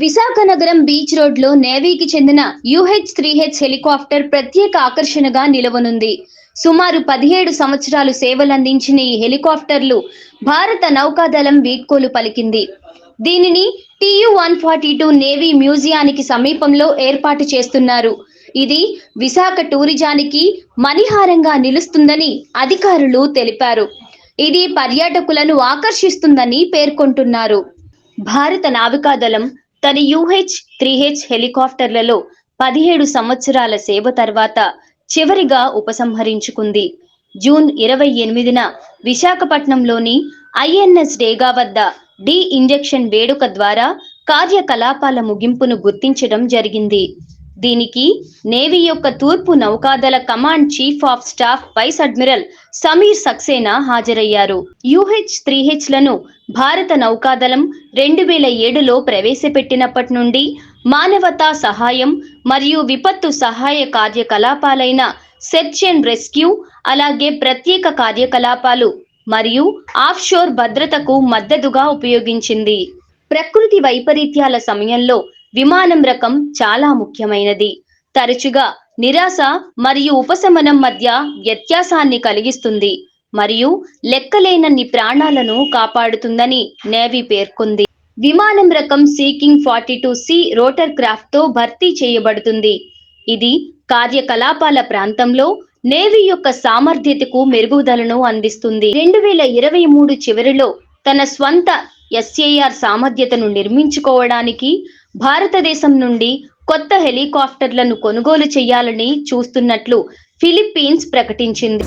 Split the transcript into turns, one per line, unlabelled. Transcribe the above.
విశాఖ నగరం బీచ్ రోడ్లో నేవీకి చెందిన యుహెచ్ త్రీ హెచ్ హెలికాప్టర్ ప్రత్యేక ఆకర్షణగా నిలవనుంది. సుమారు పదిహేడు సంవత్సరాలు సేవలందించిన ఈ హెలికాప్టర్లు భారత నౌకాదళం వీడ్కోలు పలికింది. దీనిని TU one forty two navy మ్యూజియానికి సమీపంలో ఏర్పాటు చేస్తున్నారు. ఇది విశాఖ టూరిజానికి మణిహారంగా నిలుస్తుందని అధికారులు తెలిపారు. ఇది పర్యాటకులను ఆకర్షిస్తుందని పేర్కొంటున్నారు. భారత నావికాదళం తన యుహెచ్ త్రీ హెచ్ హెలికాప్టర్లలో పదిహేడు సంవత్సరాల సేవ తర్వాత చివరిగా ఉపసంహరించుకుంది. జూన్ ఇరవై ఎనిమిదిన విశాఖపట్నంలోని ఐఎన్ఎస్ డేగా వద్ద డి ఇంజెక్షన్ వేడుక ద్వారా కార్యకలాపాల ముగింపును గుర్తించడం జరిగింది. దీనికి నేవీ యొక్క తూర్పు నౌకాదళ command chief of staff vice admiral Sameer Saxena హాజరయ్యారు. యుహెచ్ త్రీ హెచ్లను భారత నౌకాదళం రెండు వేల ఏడులో ప్రవేశపెట్టినప్పటి నుండి మానవతా సహాయం మరియు విపత్తు సహాయ కార్యకలాపాలైన సెర్చ్ అండ్ రెస్క్యూ అలాగే ప్రత్యేక కార్యకలాపాలు మరియు ఆఫ్షోర్ భద్రతకు మద్దతుగా ఉపయోగించింది. ప్రకృతి వైపరీత్యాల సమయంలో విమానం రకం చాలా ముఖ్యమైనది. తరచుగా నిరాశ మరియు ఉపశమనం మధ్య వ్యత్యాసాన్ని కలిగిస్తుంది మరియు లెక్కలేనన్ని ప్రాణాలను కాపాడుతుందని నేవీ పేర్కొంది. విమానం రకం Sea King forty two C rotor క్రాఫ్ట్తో భర్తీ చేయబడుతుంది. ఇది కార్యకలాపాల ప్రాంతంలో నేవీ యొక్క సామర్థ్యతకు మెరుగుదలను అందిస్తుంది. రెండు వేల ఇరవై మూడు చివరిలో తన స్వంత ఎస్ఏఆర్ సామర్థ్యతను నిర్మించుకోవడానికి భారతదేశం నుండి కొత్త హెలికాప్టర్లను కొనుగోలు చేయాలని చూస్తున్నట్లు ఫిలిప్పీన్స్ ప్రకటించింది.